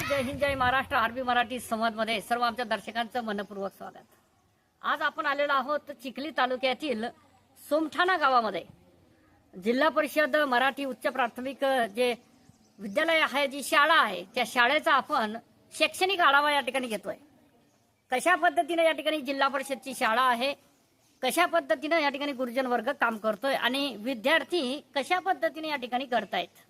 जय हिंद जय महाराष्ट्र. आरबी मराठी संवादमध्ये सर्व आमच्या दर्शकांचं मनपूर्वक स्वागत. आज आपण आलेलो आहोत चिखली तालुक्यातील सोमठाणा गावामध्ये. जिल्हा परिषद मराठी उच्च प्राथमिक जे विद्यालय आहे जी शाळा आहे त्या शाळेचा आपण शैक्षणिक आढावा या ठिकाणी घेतोय. कशा पद्धतीने या ठिकाणी जिल्हा परिषदची शाळा आहे? कशा पद्धतीनं या ठिकाणी गुरुजन वर्ग काम करतोय? आणि विद्यार्थी कशा पद्धतीने या ठिकाणी करतायत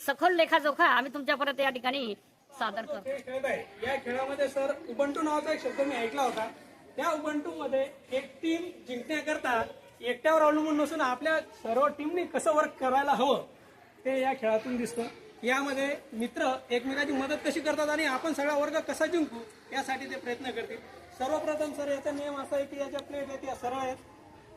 सखोल लेखाजोखा आम्ही तुमच्यापर्यंत या ठिकाणी सादर करतो. खेळत आहे. या खेळामध्ये सर उबंटू नावाचा एक शब्द मी ऐकला होता. त्या उबंटू मध्ये एक टीम जिंकण्याकरता एकट्यावर अवलंबून नसून आपल्या सर्व टीमने कसं वर्क करायला हवं ते या खेळातून दिसतं. यामध्ये मित्र एकमेकाची मदत कशी करतात आणि आपण सगळा वर्ग कसा जिंकू यासाठी ते प्रयत्न करतील. सर्वप्रथम सर याचा नियम असा आहे की याच्या प्लेट आहेत या सरळ आहेत.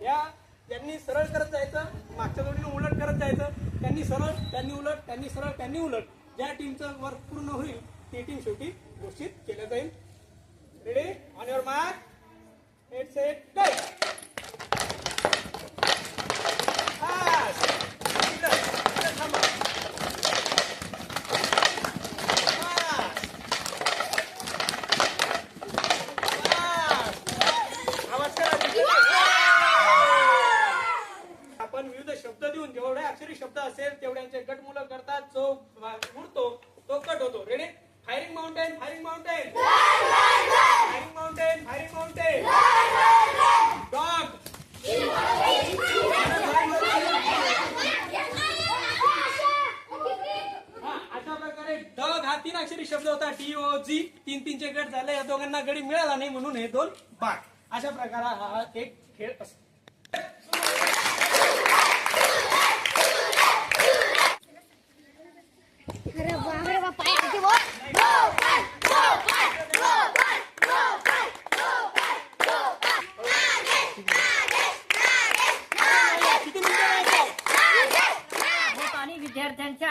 या त्यांनी सरळ करत जायचं मागच्या जोडीने उलट करत जायचं त्यांनी सरळ त्यांनी उलट त्यांनी सरळ त्यांनी उलट. ज्या टीमचं वर्क पूर्ण होईल ती टीम शेवटी घोषित केलं जाईल. Ready on your mark get set go आपण विविध शब्द देऊन जेवढे अक्षरी शब्द असेल तेवढ्यांचे गट जो उडतो तो कट होतो ready firing mountain firing mountain firing mountain firing mountain अशा प्रकारे डग हा तीन अक्षरी शब्द होता टी ओ जी तीन तीनचे गट झाले या दोघांना गडी मिळाला नाही म्हणून हे दोन बाग अशा प्रकारे हा एक खेळ असतो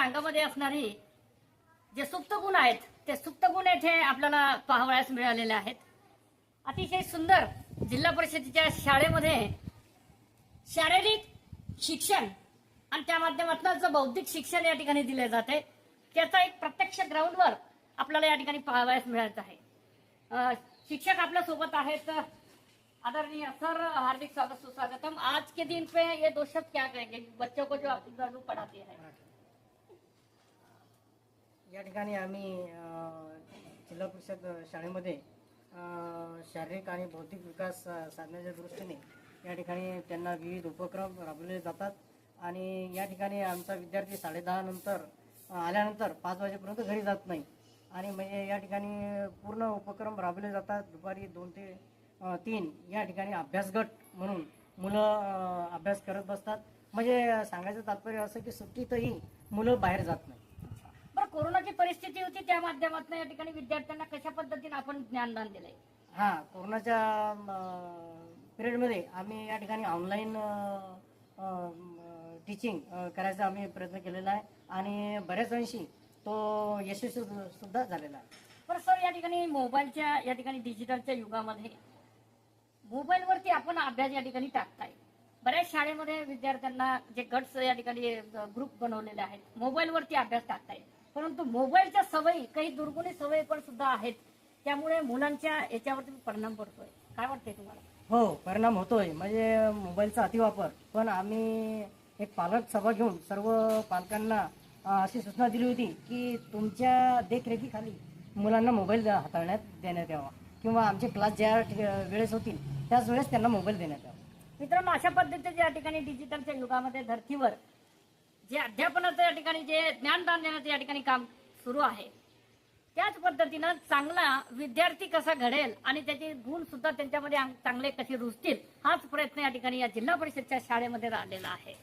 अंगामध्ये असणारी जे सुप्त गुण आहेत ते सुप्त गुण येथे आपल्याला पाहावयास मिळालेले आहेत. अतिशय सुंदर जिल्हा परिषदेच्या शाळेमध्ये शारीरिक शिक्षण आणि त्या माध्यमातून जो बौद्धिक शिक्षण या ठिकाणी दिले जाते त्याचा एक प्रत्यक्ष ग्राउंडवर आपल्याला या ठिकाणी पाहावयास मिळत आहे. शिक्षक आपल्यासोबत आहेत. आदरणीय सर हार्दिक स्वागत सुस्वागतम. आज के दिन पे ये दो शब्द क्या कहेंगे? बच्चों को जो आप पढ़ाते हैं। या ठिकाणी आम्ही जिल्हा परिषद शाळेमध्ये शारीरिक आणि बौद्धिक विकास साधण्याच्या दृष्टीने या ठिकाणी त्यांना विविध उपक्रम राबवले जातात. आणि या ठिकाणी आमचा विद्यार्थी साडेदहा नंतर आल्यानंतर पाच वाजेपर्यंत घरी जात नाही. आणि म्हणजे या ठिकाणी पूर्ण उपक्रम राबवले जातात. दुपारी दोन ते तीन या ठिकाणी अभ्यासगट म्हणून मुलं अभ्यास करत बसतात. म्हणजे सांगायचं तात्पर्य असं की सुट्टीतही मुलं बाहेर जात नाही कोरोनाची परिस्थिती होती त्या माध्यमातून या ठिकाणी विद्यार्थ्यांना कशा पद्धतीने आपण ज्ञानदान दिलंय? हा कोरोनाच्या पिरियडमध्ये आम्ही या ठिकाणी ऑनलाईन टीचिंग करायचा आम्ही प्रयत्न केलेला आहे. आणि बऱ्याच अंशी तो यशस्वी सुद्धा झालेला आहे. बरं सर या ठिकाणी मोबाईलच्या या ठिकाणी डिजिटलच्या युगामध्ये मोबाईलवरती आपण अभ्यास या ठिकाणी टाकताय. बऱ्याच शाळेमध्ये विद्यार्थ्यांना जे गट्स या ठिकाणी ग्रुप बनवलेले आहेत मोबाईलवरती अभ्यास टाकताय. परंतु मोबाईलच्या सवयी काही दुर्गुणी सवयी पण सुद्धा आहेत. त्यामुळे मुलांच्या याच्यावरती परिणाम पडतोय काय वाटतंय तुम्हाला? हो परिणाम होतोय. म्हणजे मोबाईलचा अतिवापर पण आम्ही एक पालक सभा घेऊन सर्व पालकांना अशी सूचना दिली होती की तुमच्या देखरेखीखाली मुलांना मोबाईल हाताळण्यात देण्यात यावा. किंवा आमचे क्लास ज्या वेळेस होतील त्याच वेळेस त्यांना मोबाईल देण्यात यावा. मित्रांनो अशा पद्धतीचे या ठिकाणी डिजिटलच्या युगामध्ये धर्तीवर जे अध्यापनाचं या ठिकाणी जे ज्ञानदान देण्याचं या ठिकाणी काम सुरू आहे. त्याच पद्धतीनं चांगला विद्यार्थी कसा घडेल आणि त्याचे गुण सुद्धा त्यांच्यामध्ये चांगले कसे रुजतील हाच प्रयत्न या ठिकाणी या जिल्हा परिषदच्या शाळेमध्ये राहिलेला आहे.